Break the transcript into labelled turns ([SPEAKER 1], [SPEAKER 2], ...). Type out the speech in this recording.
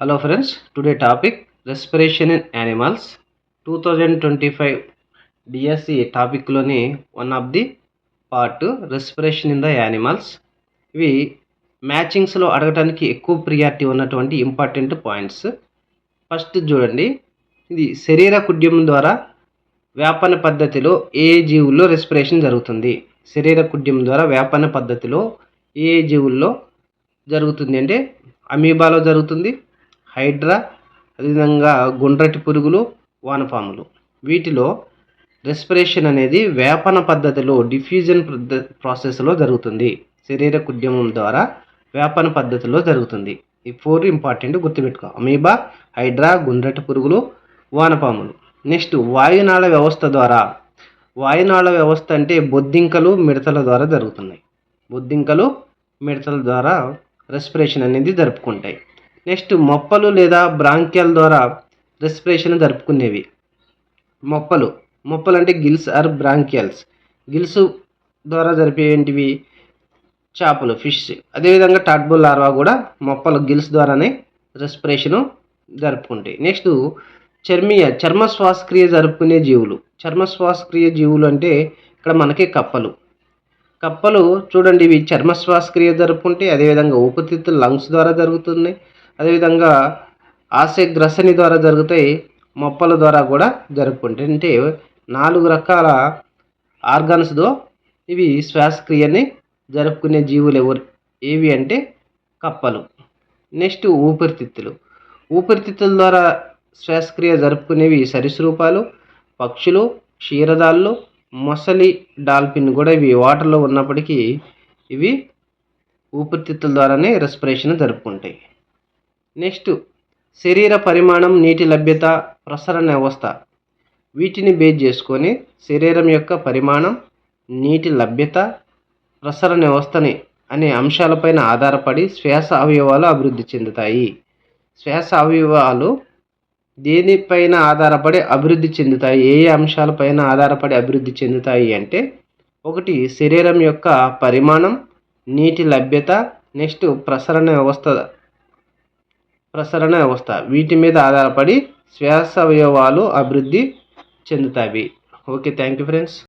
[SPEAKER 1] Hello friends today topic respiration in animals two thousand twenty five DSC టాపిక్లోని one of the part respiration in the animals ఇవి మ్యాచింగ్స్లో అడగడానికి ఎక్కువ priority ఉన్నటువంటి important points first చూడండి ఇది శరీర కుడ్యం ద్వారా వ్యాపన పద్ధతిలో ఏ జీవుల్లో రెస్పిరేషన్ జరుగుతుంది? శరీర కుడ్యం ద్వారా వ్యాపన పద్ధతిలో ఏ జీవుల్లో జరుగుతుంది? అంటే అమీబాలో జరుగుతుంది హైడ్రా అదేవిధంగా గుండ్రటి పురుగులు వానపాములు. వీటిలో రెస్పిరేషన్ అనేది వేపన పద్ధతిలో డిఫ్యూజన్ పద్ధ ప్రాసెస్లో జరుగుతుంది. శరీర కుడ్యమం ద్వారా వేపన పద్ధతిలో జరుగుతుంది. ఈ ఫోర్ ఇంపార్టెంట్ గుర్తుపెట్టుకో. అమీబా హైడ్రా గుండ్రటి పురుగులు వానపాములు. నెక్స్ట్ వాయునాళ వ్యవస్థ ద్వారా. వాయునాళ వ్యవస్థ అంటే బొద్దింకలు మిడతల ద్వారా జరుగుతున్నాయి. బొద్దింకలు మిడతల ద్వారా రెస్పిరేషన్ అనేది జరుపుకుంటాయి. నెక్స్ట్ మొప్పలు లేదా బ్రాంక్యాల ద్వారా రెస్పిరేషన్ జరుపుకునేవి. మొప్పలు. మొప్పలు అంటే గిల్స్ ఆర్ బ్రాంకియల్స్. గిల్స్ ద్వారా జరిపేంటివి చేపలు ఫిష్. అదేవిధంగా టాట్బుల్ లార్వా కూడా మొప్పలు గిల్స్ ద్వారానే రెస్పిరేషను జరుపుకుంటాయి. నెక్స్ట్ చర్మీయ చర్మ శ్వాసక్రియ జరుపుకునే జీవులు. చర్మ శ్వాసక్రియ జీవులు అంటే ఇక్కడ మనకి కప్పలు. కప్పలు చూడండి ఇవి చర్మ శ్వాసక్రియ జరుపుకుంటే అదేవిధంగా ఊపిరితిత్తులు లంగ్స్ ద్వారా జరుగుతున్నాయి. అదేవిధంగా ఆశయగ్రసని ద్వారా జరుగుతాయి మొప్పల ద్వారా కూడా జరుపుకుంటాయి అంటే నాలుగు రకాల ఆర్గాన్స్తో ఇవి శ్వాసక్రియని జరుపుకునే జీవులు ఎవరు? ఏవి అంటే కప్పలు. నెక్స్ట్ ఊపిరితిత్తులు. ఊపిరితిత్తుల ద్వారా శ్వాసక్రియ జరుపుకునేవి సరీసృపాలు పక్షులు క్షీరదాళ్ళు మొసలి డాల్ఫిన్ కూడా ఇవి వాటర్లో ఉన్నప్పటికీ ఇవి ఊపిరితిత్తుల ద్వారానే రెస్పిరేషన్ జరుపుకుంటాయి. నెక్స్ట్ శరీర పరిమాణం నీటి లభ్యత ప్రసరణ వ్యవస్థ. వీటిని బేస్ చేసుకొని శరీరం యొక్క పరిమాణం నీటి లభ్యత ప్రసరణ వ్యవస్థని అనే అంశాలపైన ఆధారపడి శ్వాస అవయవాలు అభివృద్ధి చెందుతాయి. శ్వాస అవయవాలు దేనిపైన ఆధారపడి అభివృద్ధి చెందుతాయి? ఏ ఏ అంశాలపైన ఆధారపడి అభివృద్ధి చెందుతాయి అంటే ఒకటి శరీరం యొక్క పరిమాణం నీటి లభ్యత నెక్స్ట్ ప్రసరణ వ్యవస్థ ప్రసరణ వ్యవస్థ. వీటి మీద ఆధారపడి శ్వాస అవయవాలు అభివృద్ధి చెందుతాయి. Okay thank you friends